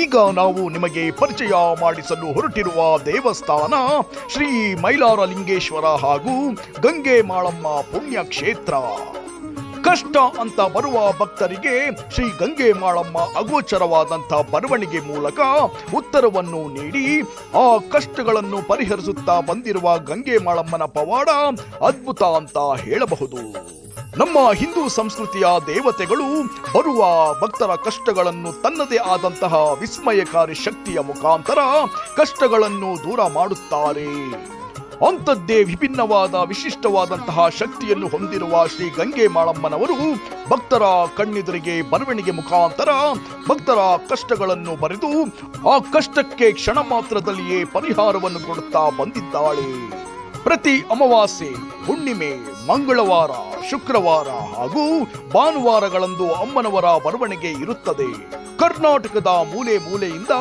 ಈಗ ನಾವು ನಿಮಗೆ ಪರಿಚಯ ಮಾಡಿಸಲು ಹೊರಟಿರುವ ದೇವಸ್ಥಾನ ಶ್ರೀ ಮೈಲಾರ ಲಿಂಗೇಶ್ವರ ಹಾಗೂ ಗಂಗೆ ಮಾಳಮ್ಮ ಪುಣ್ಯಕ್ಷೇತ್ರ. ಕಷ್ಟ ಅಂತ ಬರುವ ಭಕ್ತರಿಗೆ ಶ್ರೀ ಗಂಗೆ ಮಾಳಮ್ಮ ಅಗೋಚರವಾದಂಥ ಬರವಣಿಗೆ ಮೂಲಕ ಉತ್ತರವನ್ನು ನೀಡಿ, ಆ ಕಷ್ಟಗಳನ್ನು ಪರಿಹರಿಸುತ್ತಾ ಬಂದಿರುವ ಗಂಗೆ ಮಾಳಮ್ಮನ ಪವಾಡ ಅದ್ಭುತ ಅಂತ ಹೇಳಬಹುದು. ನಮ್ಮ ಹಿಂದೂ ಸಂಸ್ಕೃತಿಯ ದೇವತೆಗಳು ಬರುವ ಭಕ್ತರ ಕಷ್ಟಗಳನ್ನು ತನ್ನದೇ ಆದಂತಹ ವಿಸ್ಮಯಕಾರಿ ಶಕ್ತಿಯ ಮುಖಾಂತರ ಕಷ್ಟಗಳನ್ನು ದೂರ ಮಾಡುತ್ತಾರೆ. ಅಂಥದ್ದೇ ವಿಭಿನ್ನವಾದ ವಿಶಿಷ್ಟವಾದಂತಹ ಶಕ್ತಿಯನ್ನು ಹೊಂದಿರುವ ಶ್ರೀ ಗಂಗೆ ಮಾಳಮ್ಮನವರು ಭಕ್ತರ ಕಣ್ಣೆದುರಿಗೆ ಬರವಣಿಗೆ ಮುಖಾಂತರ ಭಕ್ತರ ಕಷ್ಟಗಳನ್ನು ಬರೆದು ಆ ಕಷ್ಟಕ್ಕೆ ಕ್ಷಣ ಮಾತ್ರದಲ್ಲಿಯೇ ಪರಿಹಾರವನ್ನು ಕೊಡುತ್ತಾ ಬಂದಿದ್ದಾಳೆ. ಪ್ರತಿ ಅಮಾವಾಸ್ಯೆ, ಹುಣ್ಣಿಮೆ, ಮಂಗಳವಾರ, ಶುಕ್ರವಾರ ಹಾಗೂ ಭಾನುವಾರಗಳಂದು ಅಮ್ಮನವರ ಬರವಣಿಗೆ ಇರುತ್ತದೆ. ಕರ್ನಾಟಕದ ಮೂಲೆ ಮೂಲೆಯಿಂದ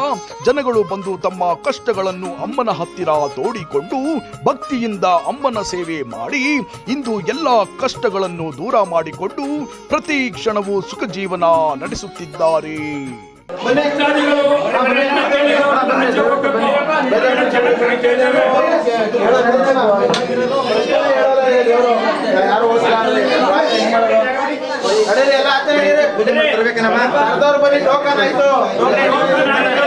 ಜನಗಳು ಬಂದು ತಮ್ಮ ಕಷ್ಟಗಳನ್ನು ಅಮ್ಮನ ಹತ್ತಿರ ತೋಡಿಕೊಂಡು ಭಕ್ತಿಯಿಂದ ಅಮ್ಮನ ಸೇವೆ ಮಾಡಿ ಇಂದು ಎಲ್ಲ ಕಷ್ಟಗಳನ್ನು ದೂರ ಮಾಡಿಕೊಂಡು ಪ್ರತಿ ಕ್ಷಣವೂ ಸುಖ ಜೀವನ ನಡೆಸುತ್ತಿದ್ದಾರೆ. ಅರ್ಧವ್ರು ಬನ್ನಿ ಟೋಕನ್ ಆಯ್ತು ಬನ್ನಿ, ಒಂದು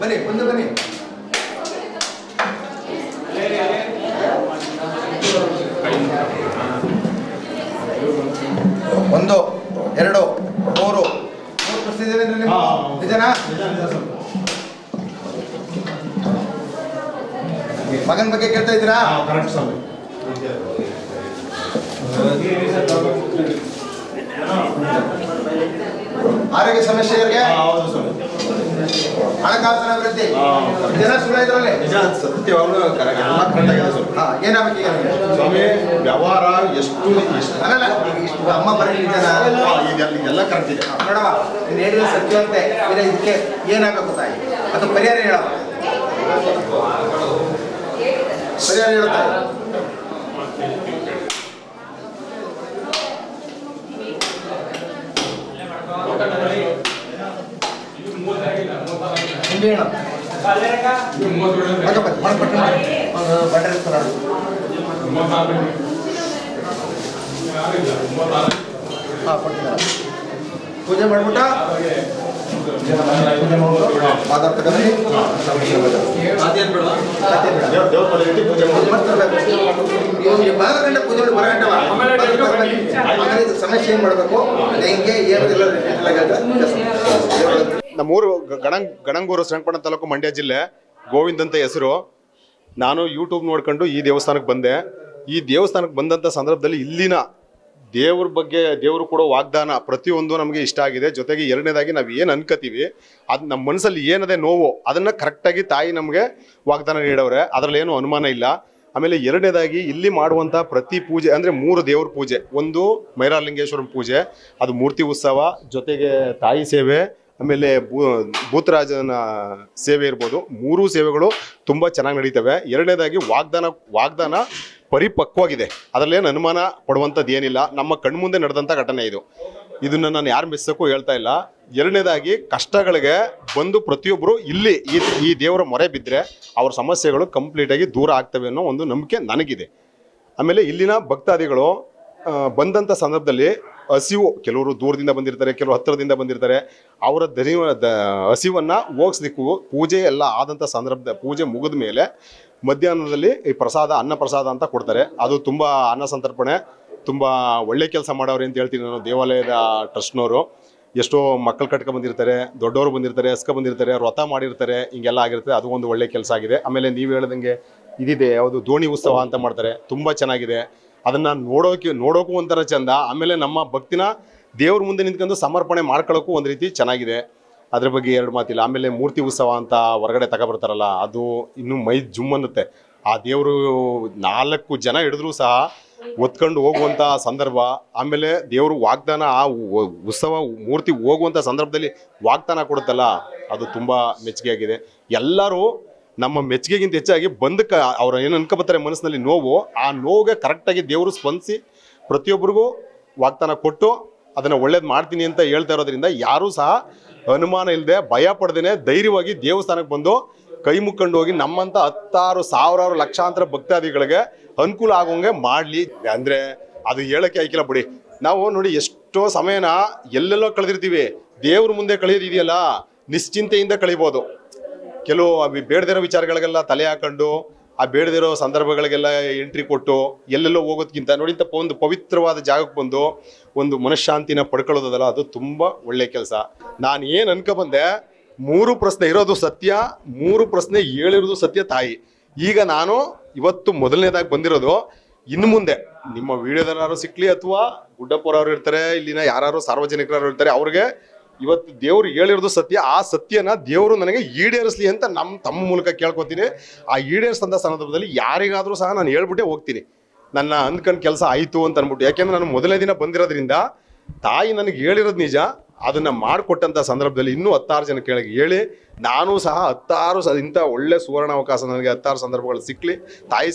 ಬನ್ನಿ ಮುಂದೆ ಬನ್ನಿ ಒಂದು ಎರಡು ಮೂರು ಮೂರು ಪ್ರಸಿದ್ಧ ನಿಮ್ಮ ನಿಜನಾ? ಮಗನ ಬಗ್ಗೆ ಕೇಳ್ತಾ ಇದ್ದೀರಾ? ಆರೋಗ್ಯ ಸಮಸ್ಯೆಗಳಿಗೆ ಹಣಕಾಸಿನ ಅಭಿವೃದ್ಧಿ? ಜನ ಸುಳ್ಳ ಇದ್ರಲ್ಲಿ ಸತ್ಯವಾಗ್ಲೂ ಕರೆಕ್ಟ್ ಕರೆಕ್ಟ್ ಸ್ವಾಮಿ. ಏನಾಗಬೇಕು ಸ್ವಾಮಿ ವ್ಯವಹಾರ ಎಷ್ಟು ಅಮ್ಮ ಬರಲಿ ಜನ ಇದೆಲ್ಲ ಇದೆಲ್ಲ ಕರೆಕ್ಟ್ ಇದೆ ನೋಡವ ನೀನು ಹೇಳಿದ ಸತ್ಯವಂತೆ ಇಲ್ಲ ಇದಕ್ಕೆ ಏನಾಗಬೇಕು ತಾಯಿ? ಅದು ಪರಿಹಾರ ಹೇಳವ ಪರಿಹಾರ ಹೇಳುತ್ತಾ ಹಿಂಗೆ ಪೂಜೆ ಮಾಡ್ಬಿಟ್ಟ? ಪೂಜೆ ಮಾಡಿ ಸಮಸ್ಯೆ ಏನ್ ಮಾಡ್ಬೇಕು? ಹೆಂಗೆ, ಏನು ಇಲ್ಲ ಎಲ್ಲ ಹೇಳ್ತಾರೆ. ನಮ್ಮೂರು ಗ- ಗಣಂಗ್, ಗಣಂಗೂರು ಶ್ರೀರಂಗಪಟ್ಟಣ ತಾಲೂಕು ಮಂಡ್ಯ ಜಿಲ್ಲೆ ಗೋವಿಂದ್ ಅಂತ ಹೆಸರು. ನಾನು ಯೂಟ್ಯೂಬ್ ನೋಡ್ಕೊಂಡು ಈ ದೇವಸ್ಥಾನಕ್ಕೆ ಬಂದೆ. ಈ ದೇವಸ್ಥಾನಕ್ಕೆ ಬಂದಂಥ ಸಂದರ್ಭದಲ್ಲಿ ಇಲ್ಲಿನ ದೇವ್ರ ಬಗ್ಗೆ, ದೇವರು ಕೊಡೋ ವಾಗ್ದಾನ ಪ್ರತಿಯೊಂದು ನಮಗೆ ಇಷ್ಟ ಆಗಿದೆ. ಜೊತೆಗೆ ಎರಡನೇದಾಗಿ ನಾವು ಏನು ಅನ್ಕೋತೀವಿ, ಅದು ನಮ್ಮ ಮನಸ್ಸಲ್ಲಿ ಏನದೇ ನೋವು, ಅದನ್ನು ಕರೆಕ್ಟಾಗಿ ತಾಯಿ ನಮಗೆ ವಾಗ್ದಾನ ನೀಡವ್ರೆ. ಅದರಲ್ಲಿ ಏನು ಅನುಮಾನ ಇಲ್ಲ. ಆಮೇಲೆ ಎರಡನೇದಾಗಿ ಇಲ್ಲಿ ಮಾಡುವಂಥ ಪ್ರತಿ ಪೂಜೆ, ಅಂದರೆ ಮೂರು ದೇವ್ರ ಪೂಜೆ. ಒಂದು ಮೈರಾಲಿಂಗೇಶ್ವರನ ಪೂಜೆ, ಅದು ಮೂರ್ತಿ ಉತ್ಸವ, ಜೊತೆಗೆ ತಾಯಿ ಸೇವೆ, ಆಮೇಲೆ ಭೂತರಾಜನ ಸೇವೆ ಇರ್ಬೋದು. ಮೂರೂ ಸೇವೆಗಳು ತುಂಬ ಚೆನ್ನಾಗಿ ನಡೀತವೆ. ಎರಡನೇದಾಗಿ ವಾಗ್ದಾನ ವಾಗ್ದಾನ ಪರಿಪಕ್ವಾಗಿದೆ ಅದರಲ್ಲೇನು ಅನುಮಾನ ಪಡುವಂಥದ್ದು ಏನಿಲ್ಲ. ನಮ್ಮ ಕಣ್ಮುಂದೆ ನಡೆದಂಥ ಘಟನೆ ಇದು. ಇದನ್ನು ನಾನು ಯಾರು ಮಿಸ್ಸಕ್ಕೂ ಹೇಳ್ತಾ ಇಲ್ಲ. ಎರಡನೇದಾಗಿ ಕಷ್ಟಗಳಿಗೆ ಬಂದು ಪ್ರತಿಯೊಬ್ಬರು ಇಲ್ಲಿ ಈ ಈ ದೇವರ ಮೊರೆ ಬಿದ್ದರೆ ಅವ್ರ ಸಮಸ್ಯೆಗಳು ಕಂಪ್ಲೀಟಾಗಿ ದೂರ ಆಗ್ತವೆ ಅನ್ನೋ ಒಂದು ನಂಬಿಕೆ ನನಗಿದೆ. ಆಮೇಲೆ ಇಲ್ಲಿನ ಭಕ್ತಾದಿಗಳು ಬಂದಂಥ ಸಂದರ್ಭದಲ್ಲಿ ಹಸಿವು, ಕೆಲವರು ದೂರದಿಂದ ಬಂದಿರ್ತಾರೆ, ಕೆಲವರು ಹತ್ತಿರದಿಂದ ಬಂದಿರ್ತಾರೆ. ಅವರ ದರಿವ ದ, ಹಸಿವನ್ನು ಹೋಗಿಸ್ಲಿಕ್ಕೂ ಪೂಜೆ ಎಲ್ಲ ಆದಂಥ ಸಂದರ್ಭದ, ಪೂಜೆ ಮುಗಿದ ಮೇಲೆ ಮಧ್ಯಾಹ್ನದಲ್ಲಿ ಈ ಪ್ರಸಾದ, ಅನ್ನ ಪ್ರಸಾದ ಅಂತ ಕೊಡ್ತಾರೆ. ಅದು ತುಂಬ ಅನ್ನ ಸಂತರ್ಪಣೆ, ತುಂಬ ಒಳ್ಳೆ ಕೆಲಸ ಮಾಡೋರು ಅಂತ ಹೇಳ್ತೀನಿ ನಾನು, ದೇವಾಲಯದ ಟ್ರಸ್ಟ್ನವರು. ಎಷ್ಟೋ ಮಕ್ಕಳು ಕಟ್ಕೊ ಬಂದಿರ್ತಾರೆ, ದೊಡ್ಡವರು ಬಂದಿರ್ತಾರೆ ಹಸ್ಕ ಬಂದಿರ್ತಾರೆ, ವ್ರತ ಮಾಡಿರ್ತಾರೆ, ಹಿಂಗೆಲ್ಲ ಆಗಿರ್ತದೆ ಅದು ಒಂದು ಒಳ್ಳೆ ಕೆಲಸ ಆಗಿದೆ. ಆಮೇಲೆ ನೀವು ಹೇಳ್ದಂಗೆ ಇದಿದೆ, ಯಾವುದು ದೋಣಿ ಉತ್ಸವ ಅಂತ ಮಾಡ್ತಾರೆ, ತುಂಬ ಚೆನ್ನಾಗಿದೆ. ಅದನ್ನು ನೋಡೋಕೆ ನೋಡೋಕ್ಕೂ ಒಂಥರ ಚೆಂದ, ಆಮೇಲೆ ನಮ್ಮ ಭಕ್ತಿನ ದೇವ್ರ ಮುಂದೆ ನಿಂತ್ಕೊಂಡು ಸಮರ್ಪಣೆ ಮಾಡ್ಕೊಳ್ಳೋಕ್ಕೂ ಒಂದು ರೀತಿ ಚೆನ್ನಾಗಿದೆ. ಅದ್ರ ಬಗ್ಗೆ ಎರಡು ಮಾತಿಲ್ಲ. ಆಮೇಲೆ ಮೂರ್ತಿ ಉತ್ಸವ ಅಂತ ಹೊರಗಡೆ ತಗೊಬರ್ತಾರಲ್ಲ ಅದು ಇನ್ನೂ ಮೈ ಜುಮ್ ಅನ್ನುತ್ತೆ. ಆ ದೇವರು ನಾಲ್ಕು ಜನ ಹಿಡಿದ್ರೂ ಸಹ ಒತ್ಕೊಂಡು ಹೋಗುವಂಥ ಸಂದರ್ಭ, ಆಮೇಲೆ ದೇವರು ವಾಗ್ದಾನ, ಆ ಉತ್ಸವ, ಮೂರ್ತಿ ಹೋಗುವಂಥ ಸಂದರ್ಭದಲ್ಲಿ ವಾಗ್ದಾನ ಕೊಡುತ್ತಲ್ಲ, ಅದು ತುಂಬ ಮೆಚ್ಚುಗೆಯಾಗಿದೆ. ಎಲ್ಲರೂ ನಮ್ಮ ಮೆಚ್ಚುಗೆಗಿಂತ ಹೆಚ್ಚಾಗಿ ಬಂದಕ್ಕೆ ಅವ್ರು ಏನು ಅನ್ಕೋಬತ್ತಾರೆ ಮನಸ್ಸಿನಲ್ಲಿ ನೋವು, ಆ ನೋವಿಗೆ ಕರೆಕ್ಟಾಗಿ ದೇವರು ಸ್ಪಂದಿಸಿ ಪ್ರತಿಯೊಬ್ಬರಿಗೂ ವಾಗ್ದಾನ ಕೊಟ್ಟು ಅದನ್ನು ಒಳ್ಳೇದು ಮಾಡ್ತೀನಿ ಅಂತ ಹೇಳ್ತಾ ಇರೋದ್ರಿಂದ ಯಾರೂ ಸಹ ಅನುಮಾನ ಇಲ್ಲದೆ ಭಯ ಪಡ್ದೇನೆ ಧೈರ್ಯವಾಗಿ ದೇವಸ್ಥಾನಕ್ಕೆ ಬಂದು ಕೈ ಮುಕ್ಕೊಂಡು ಹೋಗಿ ನಮ್ಮಂಥ ಹತ್ತಾರು ಸಾವಿರಾರು ಲಕ್ಷಾಂತರ ಭಕ್ತಾದಿಗಳಿಗೆ ಅನುಕೂಲ ಆಗೋಂಗೆ ಮಾಡಲಿ. ಅಂದರೆ ಅದು ಹೇಳಕ್ಕೆ ಆಯ್ಕಿಲ್ಲ ಬಿಡಿ. ನಾವು ನೋಡಿ ಎಷ್ಟೋ ಸಮಯನ ಎಲ್ಲೆಲ್ಲೋ ಕಳೆದಿರ್ತೀವಿ. ದೇವ್ರ ಮುಂದೆ ಕಳೆಯೋದಿದೆಯಲ್ಲ ನಿಶ್ಚಿಂತೆಯಿಂದ ಕಳಿಬೋದು. ಕೆಲವು ಬೇಡದಿರೋ ವಿಚಾರಗಳಿಗೆಲ್ಲ ತಲೆ ಹಾಕೊಂಡು ಆ ಬೇಡದಿರೋ ಸಂದರ್ಭಗಳಿಗೆಲ್ಲ ಎಂಟ್ರಿ ಕೊಟ್ಟು ಎಲ್ಲೆಲ್ಲೋ ಹೋಗೋದ್ಕಿಂತ ನೋಡಿ ಇಂಥ ಒಂದು ಪವಿತ್ರವಾದ ಜಾಗಕ್ಕೆ ಬಂದು ಒಂದು ಮನಃಶಾಂತಿನ ಪಡ್ಕೊಳ್ಳೋದಲ್ಲ ಅದು ತುಂಬ ಒಳ್ಳೆ ಕೆಲಸ. ನಾನು ಏನು ಅನ್ಕೊಬಂದೆ, ಮೂರು ಪ್ರಶ್ನೆ ಇರೋದು ಸತ್ಯ, ಮೂರು ಪ್ರಶ್ನೆ ಹೇಳಿರೋದು ಸತ್ಯ ತಾಯಿ. ಈಗ ನಾನು ಇವತ್ತು ಮೊದಲನೇದಾಗಿ ಬಂದಿರೋದು, ಇನ್ನು ಮುಂದೆ ನಿಮ್ಮ ವಿಡಿಯೋದಲ್ಲಾರು ಸಿಕ್ಲಿ ಅಥವಾ ಗುಡ್ಡಪ್ಪರವ್ರು ಇರ್ತಾರೆ, ಇಲ್ಲಿನ ಯಾರು ಸಾರ್ವಜನಿಕರು ಇರ್ತಾರೆ, ಅವ್ರಿಗೆ ಇವತ್ತು ದೇವ್ರು ಹೇಳಿರೋದು ಸತ್ಯ, ಆ ಸತ್ಯನ ದೇವರು ನನಗೆ ಈಡೇರಿಸ್ಲಿ ಅಂತ ನಮ್ಮ ತಮ್ಮ ಮೂಲಕ ಕೇಳ್ಕೊತೀನಿ. ಆ ಈಡೇರಿಸಿದಂಥ ಸಂದರ್ಭದಲ್ಲಿ ಯಾರಿಗಾದರೂ ಸಹ ನಾನು ಹೇಳ್ಬಿಟ್ಟೆ ಹೋಗ್ತೀನಿ. ನನ್ನ ಅಂದ್ಕೊಂಡು ಕೆಲಸ ಆಯಿತು ಅಂತ ಅಂದ್ಬಿಟ್ಟು. ಯಾಕೆಂದ್ರೆ ನಾನು ಮೊದಲನೇ ದಿನ ಬಂದಿರೋದ್ರಿಂದ ತಾಯಿ ನನಗೆ ಹೇಳಿರೋದು ನಿಜ. ಅದನ್ನು ಮಾಡಿಕೊಟ್ಟಂಥ ಸಂದರ್ಭದಲ್ಲಿ ಇನ್ನೂ ಹತ್ತಾರು ಜನ ಕೆಳಗೆ ಹೇಳಿ, ನಾನು ಸಹ ಹತ್ತಾರು ಸ, ಇಂಥ ಒಳ್ಳೆ ಸುವರ್ಣ ಅವಕಾಶ ನನಗೆ ಹತ್ತಾರು ಸಂದರ್ಭಗಳು ಸಿಕ್ಕಲಿ ತಾಯಿ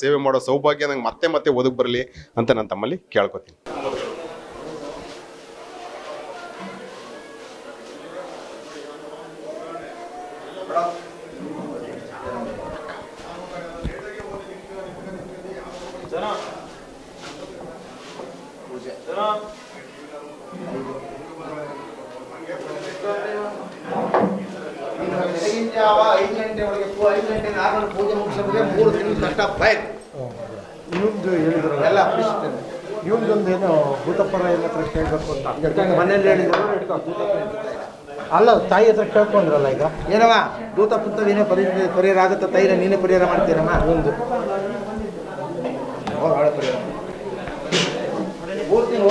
ಸೇವೆ ಮಾಡೋ ಸೌಭಾಗ್ಯ ನಂಗೆ ಮತ್ತೆ ಮತ್ತೆ ಒದಗಿ ಬರಲಿ ಅಂತ ನಾನು ತಮ್ಮಲ್ಲಿ ಕೇಳ್ಕೊತೀನಿ. ಜಾವ ಐದು ಗಂಟೆ ಐದು ಗಂಟೆ ಮೂರು ಹೇಳಿದ್ರು ಎಲ್ಲ ಭೂತಪ್ಪರ ಎಲ್ಲ ಪ್ರಶ್ನೆ ಹೇಳಬೇಕು ಅಂತ ಮನೇಲಿ ಹೇಳಿದ್ರು ಅಲ್ಲ ತಾಯಿ ಹತ್ರ ಕೇಳ್ಕೊಂಡ್ರಲ್ಲ ಈಗ? ಏನವ ದೂತ ಪುತ್ರ ನೀನೇ ಪರಿ ಪರಿಹಾರ ಆಗುತ್ತೆ ತೈಲ ನೀನೇ ಪರಿಹಾರ ಮಾಡ್ತೀರಮ್ಮ ಒಂದು ಒಳ್ಳೆ ಪರಿಹಾರ. ಮೂರು ತಿಂಗಳು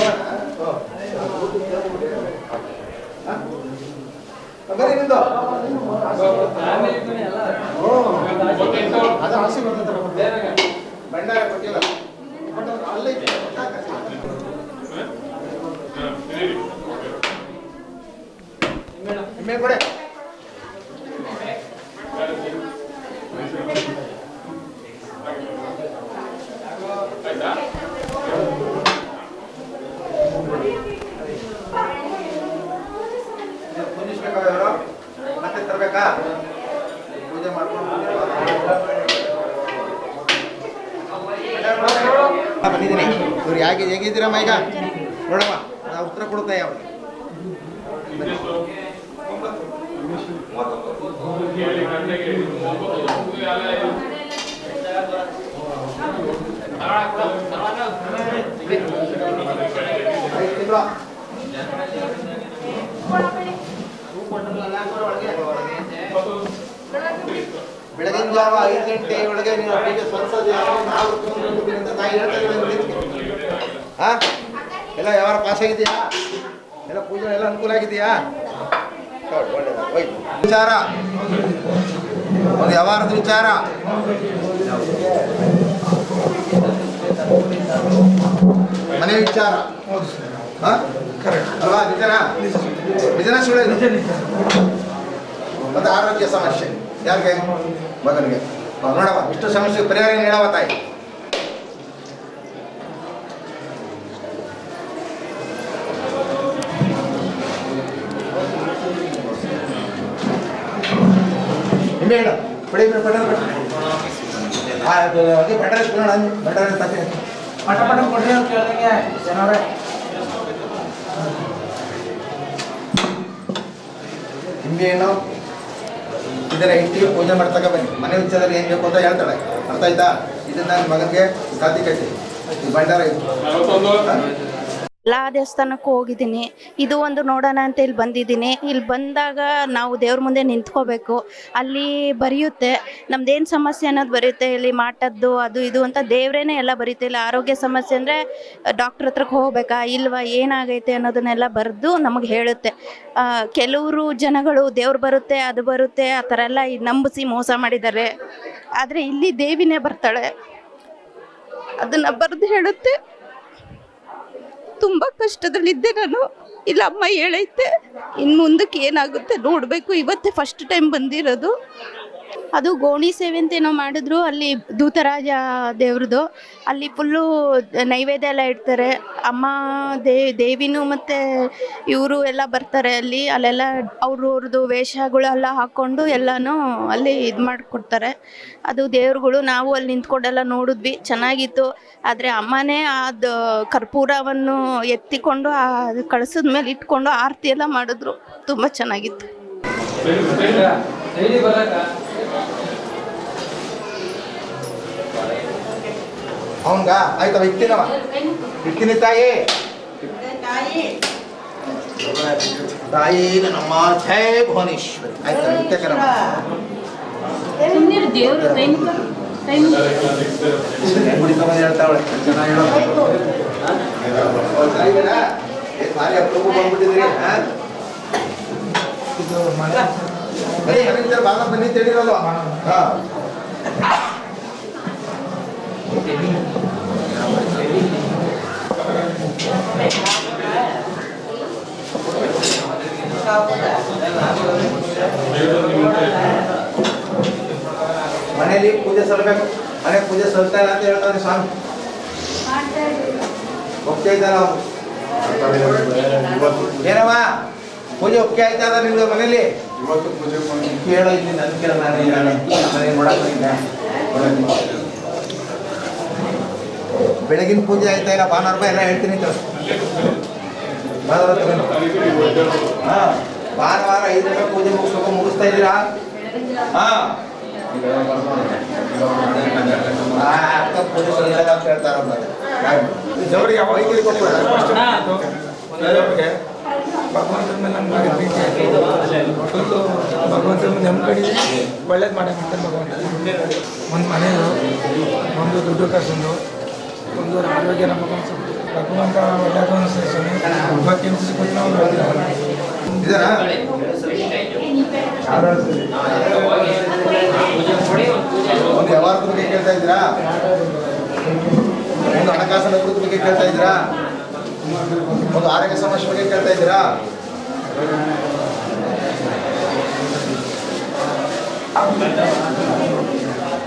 ಅದು ಆಸೆ ಬರ್ತದೆ ಭಂಡಾರ ಕೊಟ್ಟಿಲ್ಲ. ಅಲ್ಲೇ ನಿಮ್ಮೆ ಕೊಡೆ ಕುಂದಿಸ್ಬೇಕಾ ಇವರು ಮತ್ತೆ ತರಬೇಕಾ ಪೂಜೆ ಮಾಡ್ಕೊಂಡು ಬಂದಿದ್ದೀನಿ. ಇವ್ರು ಹೇಗೆ ಹೇಗಿದ್ದೀರಮ್ಮ ಈಗ? ನೋಡಮ್ಮ ನಾ ಉತ್ತರ ಕೊಡ್ತಾ ಯಾವ ಬೆಳಗಿನ ಜಾವ ಐದು ಗಂಟೆ ಒಳಗೆ ನೀವು ಅಡಿಗೆ ಸ್ವಲ್ಪ ತಾಯಿ ಹೇಳ್ತಾ. ಹಾ ಎಲ್ಲ ವ್ಯವಹಾರ ಪಾಸ್ ಆಗಿದೆಯಾ ಎಲ್ಲ ಪೂಜೆ ಎಲ್ಲ ಅನುಕೂಲ ಆಗಿದೆಯಾ. ವಿಚಾರ. ಒಂದು ವ್ಯವಹಾರದ ವಿಚಾರ? ಮನೆ ವಿಚಾರ. ಅಲ್ವಾ? ನಿಜನಾ? ಇದು? ಮತ್ತೆ ಆರೋಗ್ಯ ಸಮಸ್ಯೆ. ಯಾರಿಗೆ? ಮಗನಿಗೆ. ನೋಡವ ಇಷ್ಟು ಸಮಸ್ಯೆ ಪರಿಹಾರ ಹೇಳವ ತಾಯಿ? ಬಿಡಿ ಬಿಡಿ ಆ, ಅದು ತಪ್ಪಿ ಪಟ ಪಟ ಕೊಡ್ರಿ ಅಂತ ಕೇಳ್ದಂಗೆ ಜನರೇ. ನಿಂಬೆಹಣ್ಣು ಇದರ ಹೆಂಡತಿಗೆ ಪೂಜೆ ಮಾಡ್ತಕ್ಕ ಬನ್ನಿ. ಮನೆ ವಿಚಾರದಲ್ಲಿ ಏನು ಬೇಕು ಅಂತ ಹೇಳ್ತಾಳೆ. ಅರ್ಥ ಆಯ್ತಾ? ಇದನ್ನ ನನ್ನ ಮಗನಿಗೆ ಸಾತಿ ಕಟ್ಟಿ. ಭಂಡಾರ ಇದು? ಎಲ್ಲ ದೇವಸ್ಥಾನಕ್ಕೂ ಹೋಗಿದ್ದೀನಿ. ಇದು ಒಂದು ನೋಡೋಣ ಅಂತ ಇಲ್ಲಿ ಬಂದಿದ್ದೀನಿ. ಇಲ್ಲಿ ಬಂದಾಗ ನಾವು ದೇವ್ರ ಮುಂದೆ ನಿಂತ್ಕೋಬೇಕು. ಅಲ್ಲಿ ಬರೆಯುತ್ತೆ. ನಮ್ದೇನು ಸಮಸ್ಯೆ ಅನ್ನೋದು ಬರೆಯುತ್ತೆ. ಇಲ್ಲಿ ಮಾಟದ್ದು, ಅದು ಇದು ಅಂತ ದೇವ್ರೇನೆ ಎಲ್ಲ ಬರೆಯುತ್ತೆ. ಇಲ್ಲಿ ಆರೋಗ್ಯ ಸಮಸ್ಯೆ ಅಂದರೆ ಡಾಕ್ಟ್ರ್ ಹತ್ರಕ್ಕೆ ಹೋಗ್ಬೇಕಾ, ಇಲ್ವಾ, ಏನಾಗೈತೆ ಅನ್ನೋದನ್ನೆಲ್ಲ ಬರೆದು ನಮಗೆ ಹೇಳುತ್ತೆ. ಕೆಲವರು ಜನಗಳು ದೇವ್ರು ಬರುತ್ತೆ, ಅದು ಬರುತ್ತೆ, ಆ ಥರ ಎಲ್ಲ ನಂಬಿಸಿ ಮೋಸ ಮಾಡಿದ್ದಾರೆ. ಆದರೆ ಇಲ್ಲಿ ದೇವಿನೇ ಬರ್ತಾಳೆ. ಅದನ್ನು ಬರೆದು ಹೇಳುತ್ತೆ. ತುಂಬ ಕಷ್ಟದಲ್ಲಿದ್ದೆ ನಾನು. ಇಲ್ಲ ಅಮ್ಮ ಹೇಳೈತೆ ಇನ್ನು ಮುಂದಕ್ಕೆ ಏನಾಗುತ್ತೆ ನೋಡಬೇಕು. ಇವತ್ತೇ ಫಸ್ಟ್ ಟೈಮ್ ಬಂದಿರೋದು. ಅದು ಗೋಣಿ ಸೇವೆ ಅಂತ ಏನೋ ಮಾಡಿದ್ರು ಅಲ್ಲಿ ದೂತರಾಜ ದೇವ್ರದ್ದು ಅಲ್ಲಿ ಫುಲ್ಲು ನೈವೇದ್ಯ ಎಲ್ಲ ಇಡ್ತಾರೆ ಅಮ್ಮ ದೇ ದೇವಿನೂ ಮತ್ತು ಇವರು ಎಲ್ಲ ಬರ್ತಾರೆ ಅಲ್ಲಿ ಅಲ್ಲೆಲ್ಲ ಅವ್ರವ್ರದ್ದು ವೇಷಗಳೆಲ್ಲ ಹಾಕ್ಕೊಂಡು ಎಲ್ಲನೂ ಅಲ್ಲಿ ಇದು ಮಾಡಿಕೊಡ್ತಾರೆ ಅದು ದೇವ್ರುಗಳು ನಾವು ಅಲ್ಲಿ ನಿಂತ್ಕೊಂಡೆಲ್ಲ ನೋಡಿದ್ವಿ ಚೆನ್ನಾಗಿತ್ತು ಆದರೆ ಅಮ್ಮನೇ ಅದು ಕರ್ಪೂರವನ್ನು ಎತ್ತಿಕೊಂಡು ಆ ಕಳಿಸಿದ ಮೇಲೆ ಇಟ್ಕೊಂಡು ಆರತಿ ಎಲ್ಲ ಮಾಡಿದ್ರು ತುಂಬ ಚೆನ್ನಾಗಿತ್ತು ಅವನ್ಗ ಆಯ್ತವ ಇಕ್ತೀನವ ಇಕ್ತೀನಿ ತಾಯಿ. ತಾಯಿ ನಮ್ಮ ಜಯ ಭುವನೇಶ್ವರಿ. ಆಯ್ತಾ ಮುಡಿಕೊಂಬಂದು ಹೇಳ್ತಾವಳೆ ಜನ ಏ ಭಾರಿ ಅಪ್ರೂಪ ಬಂದ್ಬಿಟ್ಟಿದ್ರಿ ಭಾಗ ಬನ್ನಿ ತಿಳಿರೋದು ಹಾ. ಮನೆಯಲ್ಲಿ ಪೂಜೆ ಸಲ್ಲಬೇಕು ಮನೆ ಪೂಜೆ ಸಲ್ತಾ ಇಲ್ಲ ಅಂತ ಹೇಳ್ತಾರೆ ಸ್ವಾಮಿ ಒಪ್ಪಿಗೆ ಇದ್ದಾರ ಏನಮ್ಮ ಪೂಜೆ ಒಪ್ಪಿಗೆ ಆಯ್ತಾ ಅದ ನಿಮ್ದು ಮನೇಲಿ ಕೇಳೋ ಇಲ್ಲಿ ನನ್ ಕೇಳ ನಾನು ಮನೆ ನೋಡಕ್ ಬಂದಿದ್ದೆ. ಬೆಳಗಿನ ಪೂಜೆ ಆಯ್ತಾ ಇಲ್ಲ ಭಾನುವಾರ ಎಲ್ಲ ಹೇಳ್ತೀನಿ ಹಾಂ ಭಾನುವಾರ ಐದು ಗಂಟೆ ಪೂಜೆ ಮುಗಿಸ್ಬೇಕು ಮುಗಿಸ್ತಾ ಇದ್ದೀರಾ? ಹಾ. ಪೂಜೆ ಸರಿಯಾಗಿ ಅಂತ ಹೇಳ್ತಾರಮ್ಮ. ದೇವ್ರಿಗೆ ವೈದ್ಯರಿಗೆ ಕೊಟ್ಬಿಡ. ಭಗವಂತನ ಮೇಲೆ ನಮ್ಗೆ ಪ್ರೀತಿ ಭಗವಂತನ ಫುಲ್ಲು ಭಗವಂತನ ನಂಬ್ಕಡಿ ಒಳ್ಳೇದು ಮಾಡಕ್ಕೆ ಭಗವಂತ. ಒಂದು ಮನೆಯದು ಒಂದು ದುಡ್ಡು ಕಾಸೊಂದು ಒಂದು ಆರೋಗ್ಯ ನಮಗೆ ಭಗವಂತ ಒಳ್ಳೆಯದು ಅನಿಸ್ತಾನೆ ಇವತ್ತು ಹಿಂಸೆ ಕೊಟ್ಟು ನಾವು? ಒಂದು ವ್ಯವಹಾರದ ಬಗ್ಗೆ ಕೇಳ್ತಾ ಇದ್ದೀರಾ? ಒಂದು ಹಣಕಾಸಿನ ಅಭಿವೃದ್ಧಿ ಬಗ್ಗೆ ಕೇಳ್ತಾ ಇದ್ದೀರಾ? ಒಂದು ಆರೋಗ್ಯ ಸಮಸ್ಯೆ ಬಗ್ಗೆ ಕೇಳ್ತಾ ಇದ್ದೀರಾ?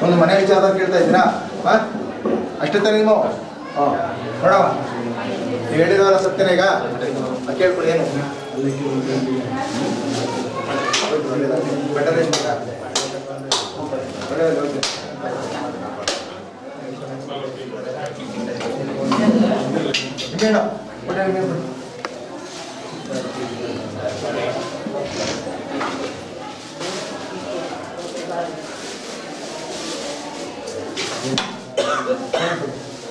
ಒಂದು ಮನೆ ವಿಚಾರ ಕೇಳ್ತಾ ಇದ್ದೀರಾ? ಅಷ್ಟೇ ತಾನೇ ನೀವು ಹಾಂ. ನೋಡವ ನೀವು ಹೇಳಿದವರ ಸತ್ಯನ ಈಗ? ಕೇಳ್ಕೊಳ್ಳಿ ಏನು? ಬೆಟರ್ ಬೇಡ ಒಳ್ಳೆ ನಿಂಬೆ ಬಿಡು.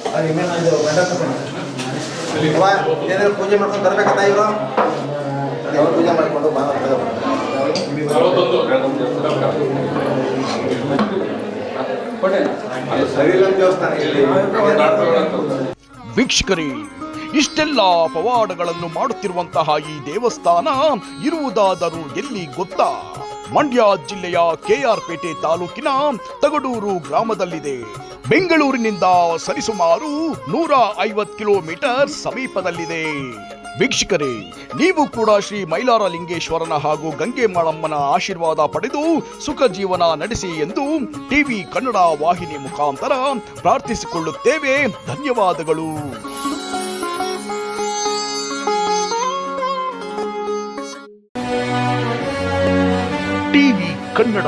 ಆ, ನಿಂಬೆ ಇದು ಗಂಡ ತಗೊಂಡು. ಅವ್ವ, ಏನಾದ್ರು ಪೂಜೆ ಮಾಡ್ಕೊಂಡು ಬರ್ಬೇಕಂತ ಇವರು ಪೂಜೆ ಮಾಡ್ಕೊಂಡು ದೇವಸ್ಥಾನ ವೀಕ್ಷಕರೇ ಇಷ್ಟೆಲ್ಲ ಪವಾಡಗಳನ್ನು ಮಾಡುತ್ತಿರುವಂತಹ ಈ ದೇವಸ್ಥಾನ ಇರುವುದಾದರೂ ಎಲ್ಲಿ ಗೊತ್ತಾ? ಮಂಡ್ಯ ಜಿಲ್ಲೆಯ ಕೆಆರ್ ಪೇಟೆ ತಾಲೂಕಿನ ತಗಡೂರು ಗ್ರಾಮದಲ್ಲಿದೆ. ಬೆಂಗಳೂರಿನಿಂದ ಸರಿಸುಮಾರು ನೂರ ಐವತ್ತು ಕಿಲೋಮೀಟರ್ ಸಮೀಪದಲ್ಲಿದೆ. ವೀಕ್ಷಕರೇ, ನೀವು ಕೂಡ ಶ್ರೀ ಮೈಲಾರ ಲಿಂಗೇಶ್ವರನ ಹಾಗೂ ಗಂಗೆ ಮಾಳಮ್ಮನ ಆಶೀರ್ವಾದ ಪಡೆದು ಸುಖ ಜೀವನ ನಡೆಸಿ ಎಂದು ಟಿವಿ ಕನ್ನಡ ವಾಹಿನಿ ಮುಖಾಂತರ ಪ್ರಾರ್ಥಿಸಿಕೊಳ್ಳುತ್ತೇವೆ. ಧನ್ಯವಾದಗಳು. ಟಿವಿ ಕನ್ನಡ.